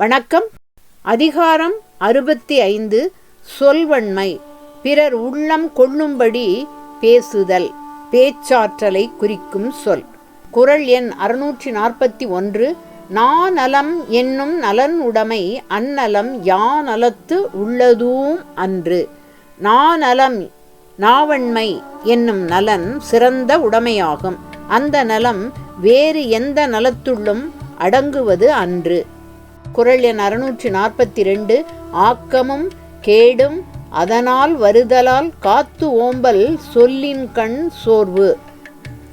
வணக்கம். அதிகாரம் அறுபத்தி ஐந்து சொல்வன்மை. பிறர் உள்ளம் கொள்ளும்படி பேசுதல் பேச்சாற்றலை குறிக்கும் சொல். குறள் எண் அறுநூற்றி நாற்பத்தி ஒன்று நாநலம் என்னும் நலன் உடைமை அந்நலம் யாநலத்து உள்ளதூம் அன்று. நாநலம் நாவன்மை என்னும் நலன் சிறந்த உடைமையாகும். அந்த நலம் வேறு எந்த நலத்துள்ளும் அடங்குவது அன்று. குறள் எண் அறுநூற்றி நாற்பத்தி ரெண்டு ஆக்கமும் கேடும் அதனால் வருதலால் காத்து ஓம்பல் சொல்லின் கண் சோர்வு.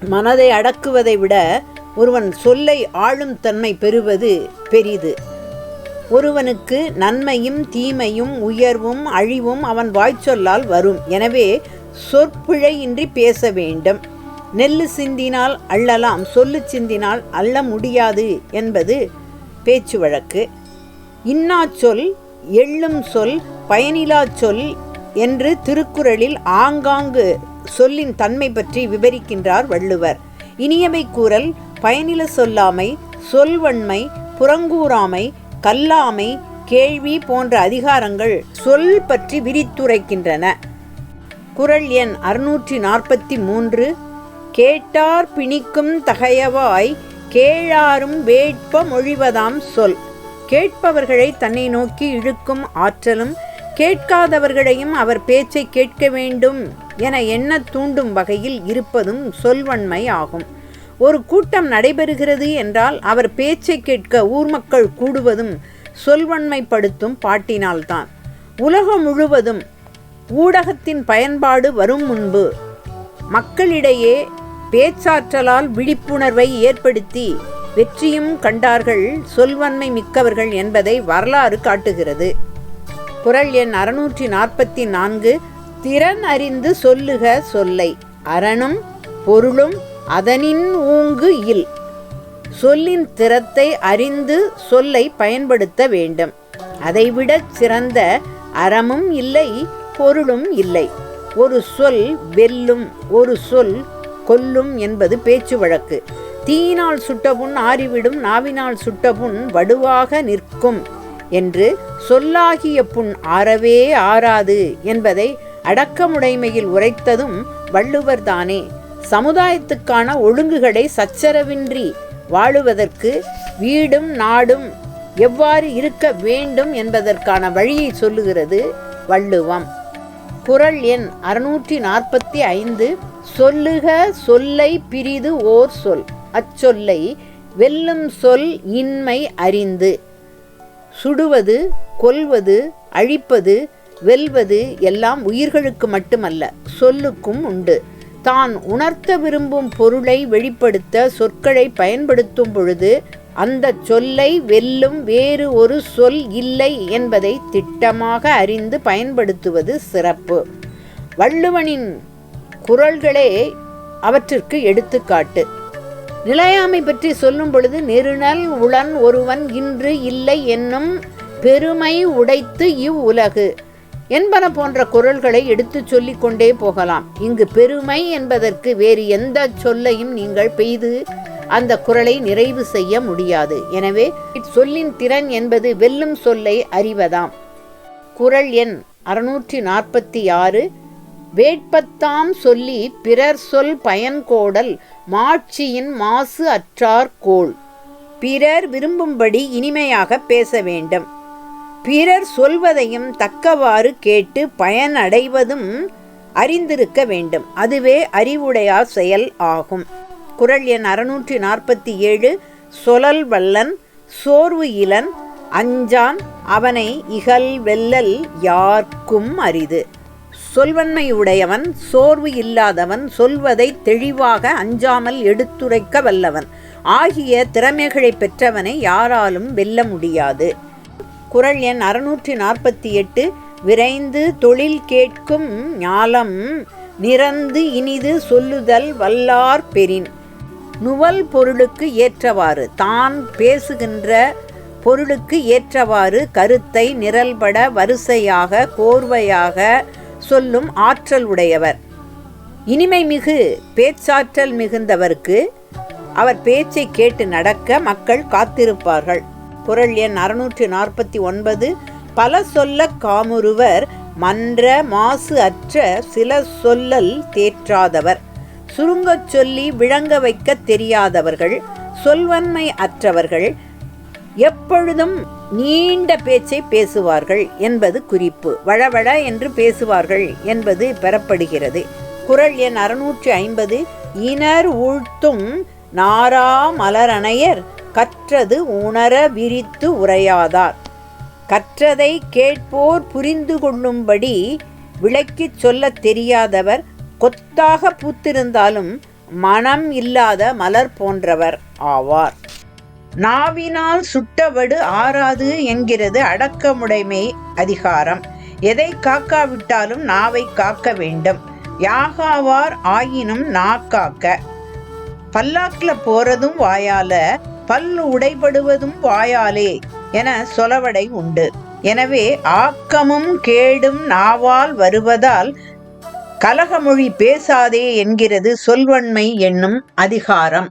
மனதை அடக்குவதை விட ஒருவன் சொல்லை ஆளும் தன்மை பெறுவது பெரிது. ஒருவனுக்கு நன்மையும் தீமையும் உயர்வும் அழிவும் அவன் வாய்ச்சொல்லால் வரும். எனவே சொற்பிழையின்றி பேச வேண்டும். நெல்லு சிந்தினால் அள்ளலாம் சொல்லு சிந்தினால் அள்ள முடியாது என்பது பேச்சு வழக்கு இன்னா சொல் எள்ளும் சொல் பயனிலா சொல் என்று திருக்குறளில் ஆங்காங்கு சொல்லின் தன்மை பற்றி விவரிக்கின்றார் வள்ளுவர். இனியவை கூறல் பயனில சொல்லாமை சொல்வன்மை புறங்கூறாமை கல்லாமை கேள்வி போன்ற அதிகாரங்கள் சொல் பற்றி விரித்துரைக்கின்றன. குறள் எண் அறுநூற்றி நாற்பத்தி மூன்று கேட்டார் பிணிக்கும் தகையவாய் கேளாரும் வேட்ப மொழிவதாம் சொல். கேட்பவர்களை தன்னை நோக்கி இழுக்கும் ஆற்றலும் கேட்காதவர்களையும் அவர் பேச்சை கேட்க வேண்டும் என எண்ண தூண்டும் வகையில் இருப்பதும் சொல்வன்மை ஆகும். ஒரு கூட்டம் நடைபெறுகிறது என்றால் அவர் பேச்சை கேட்க ஊர் மக்கள் கூடுவதும் சொல்வன்மைப்படுத்தும் பாட்டினால்தான். உலகம் முழுவதும் ஊடகத்தின் பயன்பாடு வரும் முன்பு மக்களிடையே பேச்சாற்றலால் விழிப்புணர்வை ஏற்படுத்தி வெற்றியும் கண்டார்கள் சொல்வன்மை மிக்கவர்கள் என்பதை வரலாறு காட்டுகிறது. குரல் எண் அறுநூற்றி நாற்பத்தி நான்கு திறன் அறிந்து சொல்லுக சொல்லை அரணும் பொருளும் அதனின் ஊங்கு இல். சொல்லின் திறத்தை அறிந்து சொல்லை பயன்படுத்த வேண்டும். அதைவிடச் சிறந்த அறமும் இல்லை பொருளும் இல்லை. ஒரு சொல் வெல்லும் ஒரு சொல் கொல்லும் என்பது பேச்சு வழக்கு. தீயினால் சுட்டபுண் ஆறிவிடும் நாவினால் சுட்டபுண் வடுவாக நிற்கும் என்று சொல்லாகிய புண் ஆறவே ஆறாது என்பதை அடக்கமுடைமையில் உரைத்ததும் வள்ளுவர்தானே சமுதாயத்துக்கான ஒழுங்குகளை சச்சரவின்றி வாழுவதற்கு வீடும் நாடும் எவ்வாறு இருக்க வேண்டும் என்பதற்கான வழியை சொல்லுகிறது வள்ளுவம். குரல் எண் அறுநூற்றி நாற்பத்தி ஐந்து சொல்லுக சொல்லை பிரிது ஓர் சொல். அச்சொல்லை வெல்லும் சொல் இன்மை அறிந்து. சுடுவது கொல்வது அழிப்பது வெல்வது எல்லாம் உயிர்களுக்கு மட்டுமல்ல சொல்லுக்கும் உண்டு. தான் உணர்த்த விரும்பும் பொருளை வெளிப்படுத்த சொற்களை பயன்படுத்தும் பொழுது அந்த சொல்லை வெல்லும் வேறு ஒரு சொல் இல்லை என்பதை திட்டமாக அறிந்து பயன்படுத்துவது சிறப்பு. வள்ளுவனின் குரல்களே அவற்றிற்கு எடுத்துக்காட்டு. நிலையாமை பற்றி சொல்லும் பொழுது நெருநல் உளன் ஒருவன் இன்று இல்லை என்னும் பெருமை உடைத்து இவ் உலகு என்பன போன்ற குரல்களை எடுத்து சொல்லிக் கொண்டே போகலாம். இங்கு பெருமை என்பதற்கு வேறு எந்த சொல்லையும் நீங்கள் பெய்து அந்த குரலை நிறைவு செய்ய முடியாது. எனவே சொல்லின் திறன் என்பது வெல்லும் சொல்லை அறிவதாம். குரல் எண் அறுநூற்றி நாற்பத்தி ஆறு வேட்பத்தாம் சொல்லி பிறர் சொல் பயன்கோடல் மாட்சியின் மாசு அற்றார் கோள். பிறர் விரும்பும்படி இனிமையாக பேச வேண்டும் பிறர் சொல்வதையும் தக்கவாறு கேட்டு பயனடைவதும் அறிந்திருக்க வேண்டும். அதுவே அறிவுடையார் செயல் ஆகும். குரல் எண் அறுநூற்றி நாற்பத்தி ஏழு சொலல் வல்லன் சோர்வு இளன் அஞ்சான் அவனை இகல் வெல்லல் யார்க்கும் அரிது. சொல்வன்மையுடையவன் சோர்வு இல்லாதவன் சொல்வதை தெளிவாக அஞ்சாமல் எடுத்துரைக்க வல்லவன். ஆகிய திறமைகளை பெற்றவனை யாராலும் வெல்ல முடியாது. குரல் எண் அறுநூற்றி நாற்பத்தி எட்டு விரைந்து தொழில் கேட்கும் ஞாலம் நிறந்து இனிது சொல்லுதல் வல்லார் பெறின். நுவல் பொருளுக்கு ஏற்றவாறு தான் பேசுகின்ற பொருளுக்கு ஏற்றவாறு கருத்தை நிரல்பட வரிசையாக கோர்வையாக சொல்லும் ஆற்றல் உடையவர். இனிமை மிகு பேச்சாற்றல் மிகுந்தவருக்கு அவர் பேச்சை கேட்டு நடக்க மக்கள் காத்திருப்பார்கள். குரல் எண் அறுநூற்றி நாற்பத்தி ஒன்பது. பல சொல்ல காமுறுவர் மன்ற மாசு அற்ற சில சொல்லல் தேற்றாதவர். சுருங்கச் சொல்லி விளங்க வைக்க தெரியாதவர்கள் சொல்வன்மை அற்றவர்கள் எப்பொழுதும் நீண்ட பேச்சை பேசுவார்கள் என்பது குறிப்பு. வழவழ என்று பேசுவார்கள் என்பது பெறப்படுகிறது. குரல் எண் அறுநூற்றி ஐம்பது. இனர் ஊழ்த்தும் நாரா மலரணையர் கற்றது உணர விரித்து உரையாதார். கற்றதை கேட்போர் புரிந்து கொள்ளும்படி விளக்கிச் சொல்லத் தெரியாதவர் கொத்தாக பூத்திருந்தாலும் மனம் இல்லாத மலர் போன்றவர் ஆவார். நாவினால் சுட்டவடு ஆறாது என்கிறது அடக்கமுடைமை அதிகாரம். எதை காக்காவிட்டாலும் நாவை காக்க வேண்டும். யாகாவார் ஆயினும் நாக்காக்க பல்லாக்கில் போறதும் வாயால பல்லு உடைபடுவதும் வாயாலே என சொலவடை உண்டு. எனவே ஆக்கமும் கேடும் நாவால் வருவதால் கலகமொழி பேசாதே என்கிறது சொல்வன்மை என்னும் அதிகாரம்.